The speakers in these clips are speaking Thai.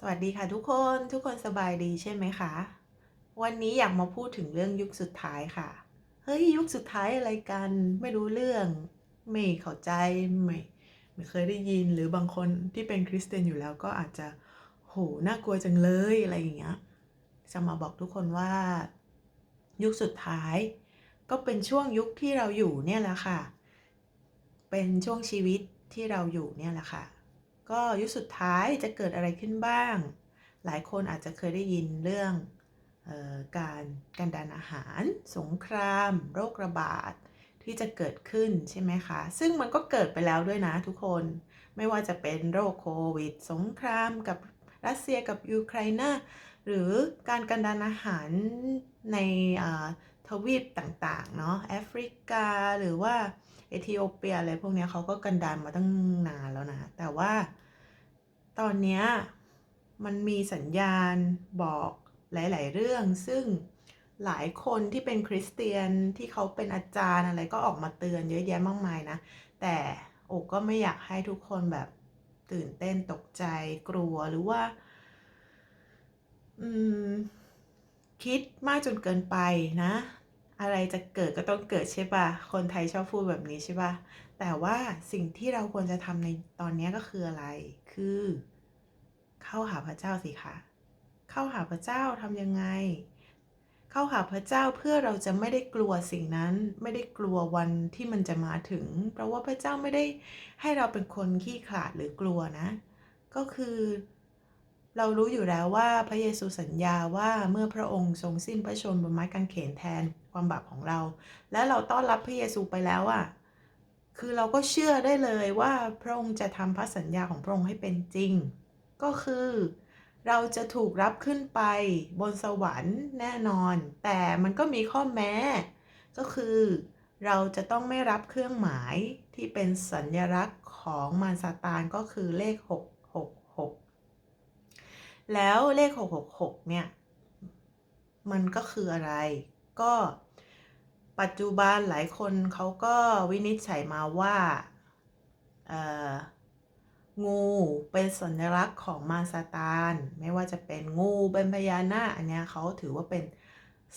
สวัสดีค่ะทุกคนทุกคนสบายดีใช่ไหมคะ วันนี้อยากมาพูดถึงเรื่องยุคสุดท้ายค่ะ เฮ้ยยุคสุดท้ายอะไรกัน ไม่รู้เรื่อง ไม่เข้าใจไม่ไม่เคยได้ยินหรือบางคนที่เป็นคริสเตียนอยู่แล้วก็อาจจะโหน่ากลัวจังเลยอะไรอย่างเงี้ยจะมาบอกทุกคนว่า ยุคสุดท้าย ก็เป็นช่วงยุคที่เราอยู่เนี่ยแหละค่ะ เป็นช่วงชีวิตที่เราอยู่เนี่ยแหละค่ะ ก็ยุคสุดท้ายจะเกิดอะไรขึ้นบ้าง หลายคนอาจจะเคยได้ยินเรื่องออการการดานอาหาร สงคราม โรคระบาดที่จะเกิดขึ้นใช่ไหมคะ ซึ่งมันก็เกิดไปแล้วด้วยนะทุกคน ไม่ว่าจะเป็นโรคโควิด สงครามกับรัสเซียกับยูเครนหรือการกันดานอาหารในทวีปต่างๆ เนาะแอฟริกาหรือว่า เอธิโอเปียอะไรพวกนี้เขาก็กันดานมาตั้งนานแล้วนะ แต่ว่าตอนนี้มันมีสัญญาณบอกหลาย ๆ เรื่อง ซึ่งหลายคนที่เป็นคริสเตียนที่เขาเป็นอาจารย์อะไรก็ออกมาเตือนเยอะแยะมากมายนะ แต่โอกก็ไม่อยากให้ทุกคนแบบตื่นเต้นตกใจกลัวหรือว่า อืม คิดมากจนเกินไปนะ อะไรจะเกิดก็ต้องเกิดใช่ปะคนไทยชอบพูดแบบนี้ใช่ปะแต่ว่าสิ่งที่เราควรจะทำในตอนนี้ก็คืออะไร คือ เข้าหาพระเจ้าสิคะ เข้าหาพระเจ้าทำยังไง เข้าหาพระเจ้าเพื่อเราจะไม่ได้กลัวสิ่งนั้น ไม่ได้กลัววันที่มันจะมาถึง เพราะว่าพระเจ้าไม่ได้ให้เราเป็นคนขี้ขลาดหรือกลัวนะ ก็คือ เรารู้อยู่แล้วว่าพระเยซูสัญญาว่าเมื่อพระองค์ทรงสิ้นพระชนม์บนไม้กางเขนแทนความบาปของเรา และเราต้อนรับพระเยซูไปแล้วอะคือเราก็เชื่อได้เลยว่าพระองค์จะทำพระสัญญาของพระองค์ให้เป็นจริง ก็คือ เราจะถูกรับขึ้นไปบนสวรรค์แน่นอน แต่มันก็มีข้อแม้ ก็คือ เราจะต้องไม่รับเครื่องหมายที่เป็นสัญลักษณ์ของมารซาตานก็คือเลข 6 แล้วเลข 666 เนี่ย มันก็คืออะไร ก็ปัจจุบันหลายคนเขาก็วินิจฉัยมาว่างูเป็นสัญลักษณ์ของมารซาตาน ไม่ว่าจะเป็นงูเป็นพญานาคอันนี้เขาถือว่าเป็น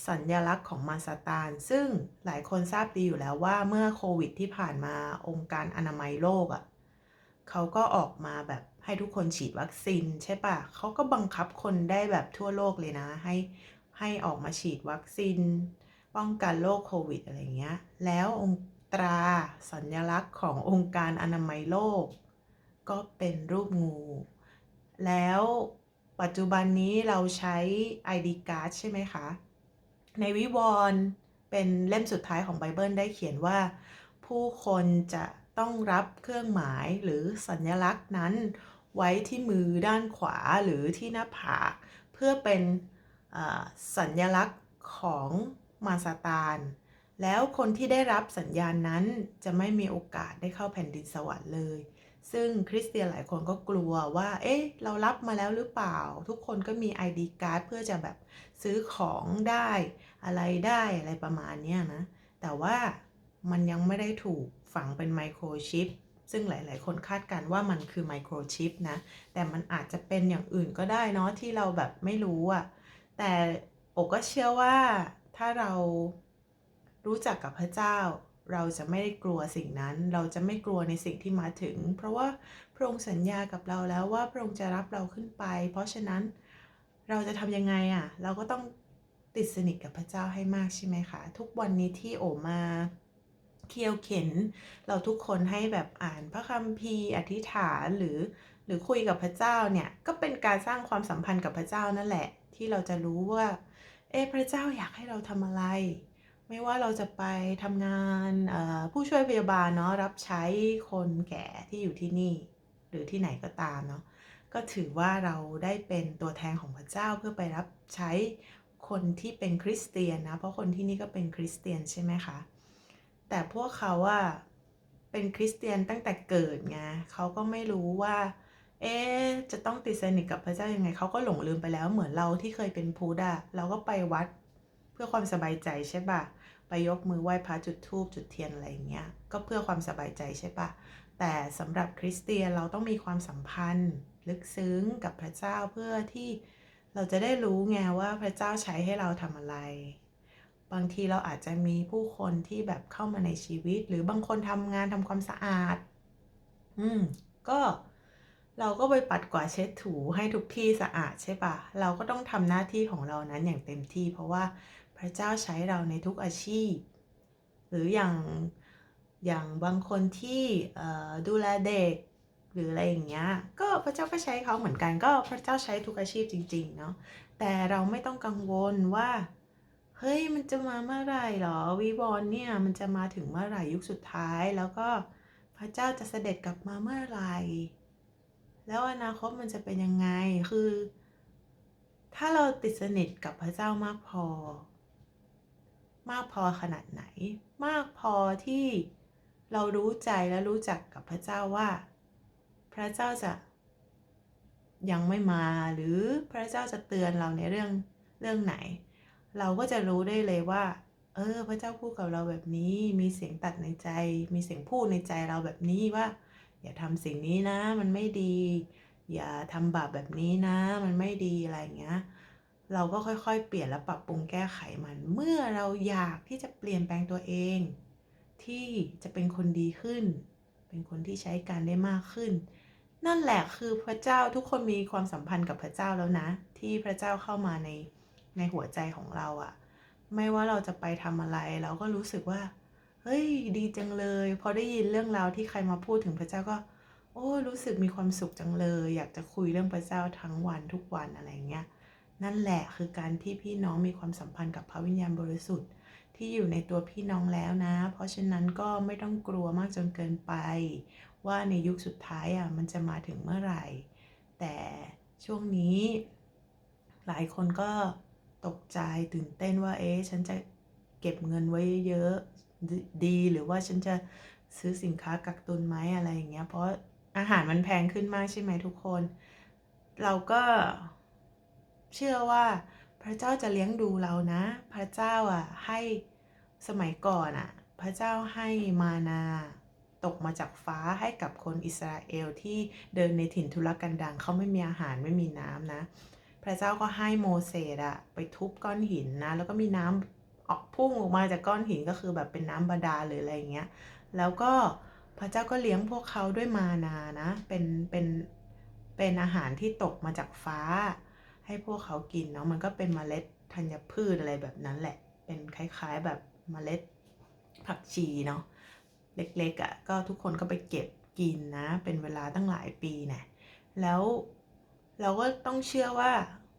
สัญลักษณ์ของมารซาตาน ซึ่งหลายคนทราบดีอยู่แล้วว่าเมื่อโควิดที่ผ่านมาองค์การอนามัยโลกอะ่ะเขาก็ออกมาแบบ ให้ทุกคนฉีดวัคซีนใช่ปะเขาก็บังคับคนได้แบบทั่วโลกเลยนะ ให้ให้ออกมาฉีดวัคซีน ป้องกันโรคโควิดอะไรเงี้ย แล้วองค์ตราสัญลักษณ์ขององค์การอนามัยโลก ก็เป็นรูปงู แล้วปัจจุบันนี้เราใช้ ID card ใช่ไหมคะ ในวิวรณ์เป็นเล่มสุดท้ายของไบเบิลได้เขียนว่า ผู้คนจะ ต้องรับเครื่องหมายหรือสัญลักษณ์นั้น ไว้ที่มือด้านขวาหรือที่หน้าผาก เพื่อเป็นสัญลักษณ์ของมาซาตาน แล้วคนที่ได้รับสัญญาณนั้นจะไม่มีโอกาสได้เข้าแผ่นดินสวรรค์เลย ซึ่งคริสเตียนหลายคนก็กลัวว่า เอ๊ะ เรารับมาแล้วหรือเปล่า ทุกคนก็มี ID card เพื่อจะแบบซื้อของได้อะไรได้อะไรประมาณนี้นะ แต่ว่า มันยังไม่ได้ถูกฝังเป็นไมโครชิปซึ่งหลาย ๆ คนคาดการว่ามันคือไมโครชิปนะ แต่มันอาจจะเป็นอย่างอื่นก็ได้เนาะที่เราแบบไม่รู้อะแต่โอก็เชื่อว่าถ้าเรารู้จักกับพระเจ้า เราจะไม่ได้กลัวสิ่งนั้น เราจะไม่กลัวในสิ่งที่มาถึง เพราะว่าพระองค์สัญญากับเราแล้วว่าพระองค์จะรับเราขึ้นไป เพราะฉะนั้นเราจะทำยังไงอะ่ะเราก็ต้องติดสนิทกับพระเจ้าให้มากใช่ไหมคะ ทุกวันนี้ที่โอมา เคี่ยวเข็น เราทุกคนให้แบบอ่านพระคัมภีร์อธิษฐานหรือ หรือคุยกับพระเจ้าเนี่ยก็เป็นการสร้างความสัมพันธ์กับพระเจ้านั่นแหละ ที่เราจะรู้ว่า เอ๊ะพระเจ้าอยากให้เราทำอะไร ไม่ว่าเราจะไปทำงานผู้ช่วยพยาบาลเนาะรับใช้คนแก่ที่อยู่ที่นี่ หรือที่ไหนก็ตามเนาะก็ถือว่าเราได้เป็นตัวแทนของพระเจ้าเพื่อไปรับใช้คนที่เป็นคริสเตียนนะ เพราะคนที่นี่ก็เป็นคริสเตียนใช่ไหมคะ แต่พวกเขาว่าเป็นคริสเตียนตั้งแต่เกิดไงเขาก็ไม่รู้ว่า เอ๊จะต้องติดสนิทกับพระเจ้ายังไงเขาก็หลงลืมไปแล้วเหมือนเราที่เคยเป็นพุทธอะเราก็ไปวัดเพื่อความสบายใจใช่ปะไปยกมือไหว้พระจุดธูปจุดเทียนอะไรเงี้ยก็เพื่อความสบายใจใช่ปะแต่สำหรับคริสเตียนเราต้องมีความสัมพันธ์ ลึกซึ้งกับพระเจ้าเพื่อที่เราจะได้รู้ไงว่าพระเจ้าใช้ให้เราทำอะไร บางทีเราอาจจะมีผู้คนที่แบบเข้ามาในชีวิต หรือบางคนทำงานทำความสะอาด อืม ก็เราก็ไปปัดกวาดเช็ดถูให้ทุกที่สะอาดใช่ปะเราก็ต้องทำหน้าที่ของเรานั้นอย่างเต็มที่ เพราะว่าพระเจ้าใช้เราในทุกอาชีพ หรืออย่างอย่างบางคนที่ดูแลเด็กหรืออะไรอย่างเงี้ย ก็พระเจ้าก็ใช้เขาเหมือนกัน ก็พระเจ้าใช้ทุกอาชีพจริง ๆ เนาะ แต่เราไม่ต้องกังวลว่า เฮ้ยมันจะมาเมื่อไหร่หรอวีบอลเนี่ยมันจะมาถึงเมื่อไหร่ยุคสุดท้ายแล้วก็พระเจ้าจะเสด็จกลับมาเมื่อไหร่แล้วอนาคตมันจะเป็นยังไงคือ ถ้าเราติดสนิทกับพระเจ้ามากพอ มากพอขนาดไหน มากพอที่เรารู้ใจและรู้จักกับพระเจ้าว่า พระเจ้าจะยังไม่มาหรือพระเจ้าจะเตือนเราในเรื่องเรื่องไหน เราก็จะรู้ได้เลยว่า เออ พระเจ้าพูดกับเราแบบนี้ มีเสียงตัดในใจ มีเสียงพูดในใจเราแบบนี้ว่า อย่าทำสิ่งนี้นะ มันไม่ดี อย่าทำบาปแบบนี้นะ มันไม่ดีอะไรเงี้ย เราก็ค่อยๆ เปลี่ยนและปรับปรุงแก้ไขมัน เมื่อเราอยากที่จะเปลี่ยนแปลงตัวเอง ที่จะเป็นคนดีขึ้น เป็นคนที่ใช้การได้มากขึ้นนั่นแหละคือพระเจ้าทุกคนมีความสัมพันธ์กับพระเจ้าแล้วนะ ที่พระเจ้าเข้ามาใน ในหัวใจของเราอะไม่ว่าเราจะไปทำอะไร เราก็รู้สึกว่า เฮ้ย ดีจังเลย พอได้ยินเรื่องราวที่ใครมาพูดถึงพระเจ้าก็ โอ้รู้สึกมีความสุขจังเลย อยากจะคุยเรื่องพระเจ้าทั้งวันทุกวันอะไรเงี้ยนั่นแหละคือการที่พี่น้องมีความสัมพันธ์กับพระวิญญาณบริสุทธิ์ ที่อยู่ในตัวพี่น้องแล้วนะ เพราะฉะนั้นก็ไม่ต้องกลัวมากจนเกินไป ว่าในยุคสุดท้ายอะมันจะมาถึงเมื่อไหร่ แต่ช่วงนี้ หลายคนก็ ตกใจตื่นเต้นว่าเอ๊ะฉันจะเก็บเงินไว้เยอะดีหรือว่าฉันจะซื้อสินค้ากักตุนไหมอะไรอย่างเงี้ยเพราะอาหารมันแพงขึ้นมากใช่ไหมทุกคน เราก็เชื่อว่าพระเจ้าจะเลี้ยงดูเรานะ พระเจ้าอะให้สมัยก่อนอะ พระเจ้าให้มานาตกมาจากฟ้าให้กับคนอิสราเอลที่เดินในถิ่นทุรกันดารเขาไม่มีอาหารไม่มีน้ำนะ พระเจ้าก็ให้โมเสสอะไปทุบก้อนหินนะ แล้วก็มีน้ำออกพุ่งออกมาจากก้อนหินก็คือแบบเป็นน้ำบาดาลหรืออะไรอย่างเงี้ย แล้วก็พระเจ้าก็เลี้ยงพวกเขาด้วยมานานะ เป็นเป็นเป็นอาหารที่ตกมาจากฟ้า ให้พวกเขากินเนาะมันก็เป็นเมล็ดธัญพืชอะไรแบบนั้นแหละ เป็นคล้ายๆแบบเมล็ดผักชีเนาะเล็กๆอะ่ะก็ทุกคนก็ไปเก็บกินนะ เป็นเวลาตั้งหลายปีเนะแล้ว เราก็ต้องเชื่อว่า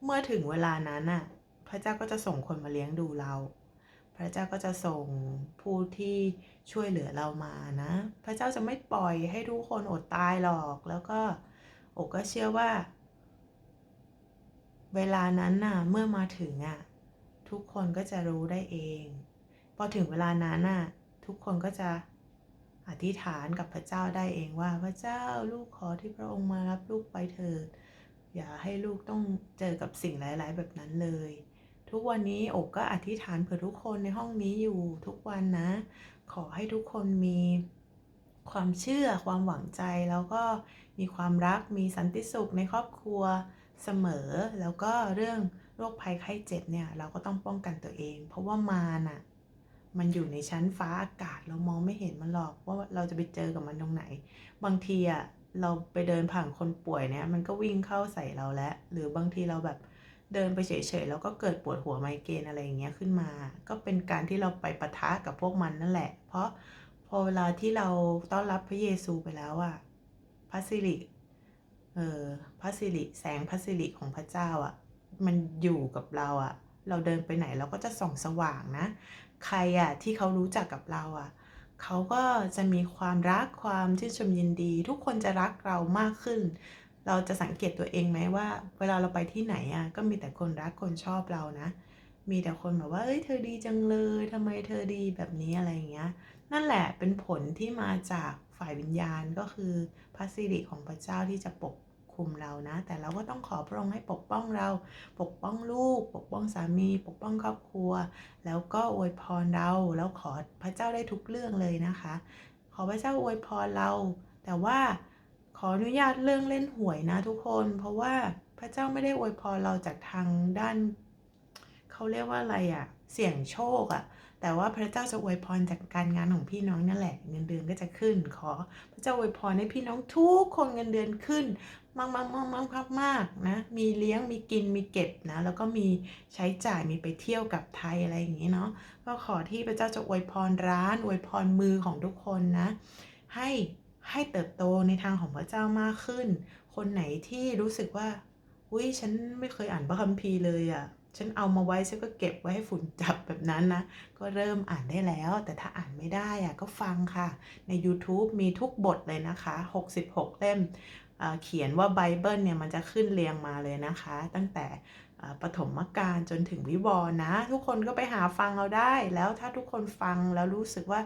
เมื่อถึงเวลานั้นน่ะ พระเจ้าก็จะส่งคนมาเลี้ยงดูเรา พระเจ้าก็จะส่งผู้ที่ช่วยเหลือเรามานะ พระเจ้าจะไม่ปล่อยให้ทุกคนอดตายหรอก แล้วก็อกก็เชื่อว่า เวลานั้นน่ะ เมื่อมาถึงอะ ทุกคนก็จะรู้ได้เอง พอถึงเวลานั้นน่ะ ทุกคนก็จะอธิษฐานกับพระเจ้าได้เองว่าพระเจ้าลูกขอที่พระองค์มารับลูกไปเถิด อย่าให้ลูกต้องเจอกับสิ่งหลายๆแบบนั้นเลย ทุกวันนี้อกก็อธิษฐานเผื่อทุกคนในห้องนี้อยู่ทุกวันนะ ขอให้ทุกคนมีความเชื่อความหวังใจแล้วก็มีความรักมีสันติสุขในครอบครัวเสมอ แล้วก็เรื่องโรคภัยไข้เจ็บเนี่ยเราก็ต้องป้องกันตัวเอง เพราะว่ามาน่ะมันอยู่ในชั้นฟ้าอากาศเรามองไม่เห็นมันหรอกว่าเราจะไปเจอกับมันตรงไหน บางทีอะ เราไปเดินผ่านคนป่วยเนี่ยมันก็วิ่งเข้าใส่เราแล้ว หรือบางทีเราแบบเดินไปเฉยๆแล้วก็เกิดปวดหัวไมเกรนอะไรอย่างเงี้ยขึ้นมา ก็เป็นการที่เราไปปะทะกับพวกมันนั่นแหละ เพราะพอเวลาที่เราต้อนรับพระเยซูไปแล้วอะพระสิริเออพระสิริแสงพระสิริของพระเจ้าอะมันอยู่กับเราอะเราเดินไปไหนเราก็จะส่องสว่างนะ ใครอะที่เขารู้จักกับเราอะ เขาก็จะมีความรักความชื่นชมยินดี ทุกคนจะรักเรามากขึ้น เราจะสังเกตตัวเองไหมว่า เวลาเราไปที่ไหนอะก็มีแต่คนรักคนชอบเรานะ มีแต่คนแบบว่าเอ้ยเธอดีจังเลยทำไมเธอดีแบบนี้อะไรอย่างเงี้ย นั่นแหละเป็นผลที่มาจากฝ่ายวิญญาณก็คือพระสิริของพระเจ้าที่จะปก คุมเรานะ แต่เราก็ต้องขอพระองค์ให้ปกป้องเรา ปกป้องลูก ปกป้องสามี ปกป้องครอบครัว แล้วก็อวยพรเราแล้วขอพระเจ้าได้ทุกเรื่องเลยนะคะ ขอพระเจ้าอวยพรเรา แต่ว่าขออนุญาตเรื่องเล่นหวยนะทุกคน เพราะว่าพระเจ้าไม่ได้อวยพรเราจากทางด้านเขาเรียกว่าอะไรอะเสี่ยงโชคอะแต่ว่าพระเจ้าจะอวยพรจากการงานของพี่น้องนั่นแหละ เงินเดือนก็จะขึ้น ขอพระเจ้าอวยพรให้พี่น้องทุกคนเงินเดือนขึ้น มากมากมากมากมากมากนะ มีเลี้ยงมีกินมีเก็บนะ แล้วก็มีใช้จ่ายมีไปเที่ยวกับไทยอะไรอย่างนี้เนาะก็ขอที่พระเจ้าจะอวยพรร้านอวยพรมือของทุกคนนะ ให้ให้เติบโตในทางของพระเจ้ามากขึ้น คนไหนที่รู้สึกว่าอุ้ยฉันไม่เคยอ่านพระคัมภีร์เลยอะ่ะฉันเอามาไว้ฉันก็เก็บไว้ให้ฝุ่นจับแบบนั้นนะ ก็เริ่มอ่านได้แล้ว แต่ถ้าอ่านไม่ได้อะ่ะก็ฟังค่ะ ใน YouTube มีทุกบทเลยนะคะ 66 เล่ม เขียนว่าไบเบิลเนี่ยมันจะขึ้นเรียงมาเลยนะคะ ตั้งแต่ปฐมกาลจนถึงวิวรณ์นะ ทุกคนก็ไปหาฟังเอาได้ แล้วถ้าทุกคนฟังแล้วรู้สึกว่า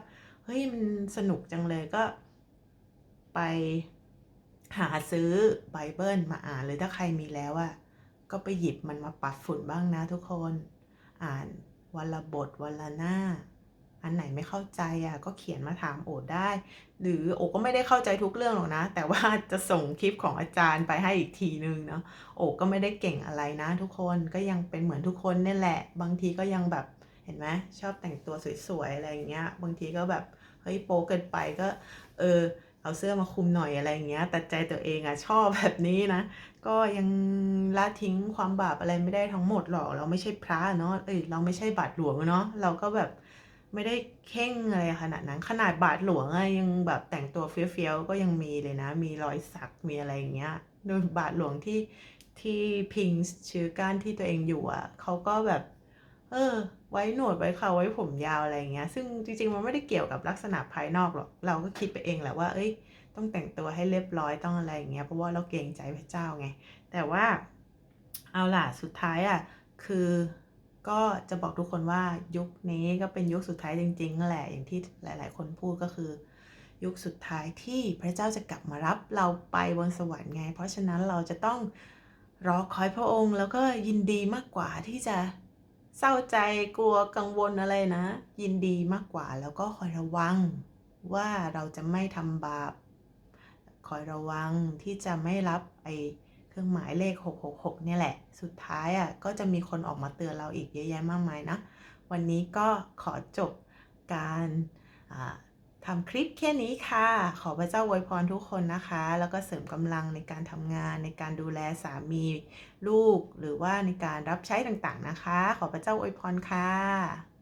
เฮ้ยมันสนุกจังเลยก็ไปหาซื้อไบเบิลมาอ่านเลยถ้าใครมีแล้วอะก็ไปหยิบมันมาปัดฝุ่นบ้างนะทุกคน อ่านวันละบทวันละหน้า อันไหนไม่เข้าใจอะก็เขียนมาถามโอได้ หรือโอก็ไม่ได้เข้าใจทุกเรื่องหรอกนะ แต่ว่าจะส่งคลิปของอาจารย์ไปให้อีกทีนึงเนาะโอก็ไม่ได้เก่งอะไรนะทุกคนก็ยังเป็นเหมือนทุกคนนี่แหละ บางทีก็ยังแบบเห็นไหมชอบแต่งตัวสวยๆอะไรอย่างเงี้ย บางทีก็แบบเฮ้ยโป๊เกินไปก็เออเอาเสื้อมาคลุมหน่อยอะไรอย่างเงี้ย แต่ใจตัวเองอะชอบแบบนี้นะ ก็ยังละทิ้งความบาปอะไรไม่ได้ทั้งหมดหรอก เราไม่ใช่พระเนาะ เอ้ย เราไม่ใช่บาทหลวงเนาะ เราก็แบบ ไม่ได้เข่งอะไรขนาดนั้น ขนาดบาทหลวงอะยังแบบแต่งตัวเฟี้ยวๆก็ยังมีเลยนะ มีรอยสักมีอะไรอย่างเงี้ยโดยบาทหลวงที่ที่พิงชื่อก้านที่ตัวเองอยู่อะเขาก็แบบ เออ ไว้หนวดไว้เขาไว้ผมยาวอะไรอย่างเงี้ย ซึ่งจริงๆมันไม่ได้เกี่ยวกับลักษณะภายนอกหรอกเราก็คิดไปเองแหละว่า เอ้ย ต้องแต่งตัวให้เรียบร้อยต้องอะไรอย่างเงี้ยเพราะว่าเราเกรงใจพระเจ้าไง แต่ว่า เอาล่ะสุดท้ายอะคือ ก็จะบอกทุกคนว่ายุคนี้ก็เป็นยุคสุดท้ายจริงๆแหละอย่างที่หลาย ๆ คนพูดก็คือ ยุคสุดท้ายที่พระเจ้าจะกลับมารับเราไปบนสวรรค์ไง เพราะฉะนั้นเราจะต้องรอคอยพระองค์แล้วก็ยินดีมากกว่าที่จะเศร้าใจกลัวกังวลอะไรนะ ยินดีมากกว่าแล้วก็คอยระวังว่าเราจะไม่ทำบาป คอยระวังที่จะไม่รับไอ ครื่องหมายเลข 666 เนี่ยแหละ สุดท้ายอะก็จะมีคนออกมาเตือนเราอีกเยอะแยะมากมายนะ วันนี้ก็ขอจบการทำคลิปแค่นี้ค่ะ ขอพระเจ้าอวยพรทุกคนนะคะ แล้วก็เสริมกำลังในการทำงานในการดูแลสามีลูก หรือว่าในการรับใช้ต่างๆนะคะ ขอพระเจ้าอวยพรค่ะ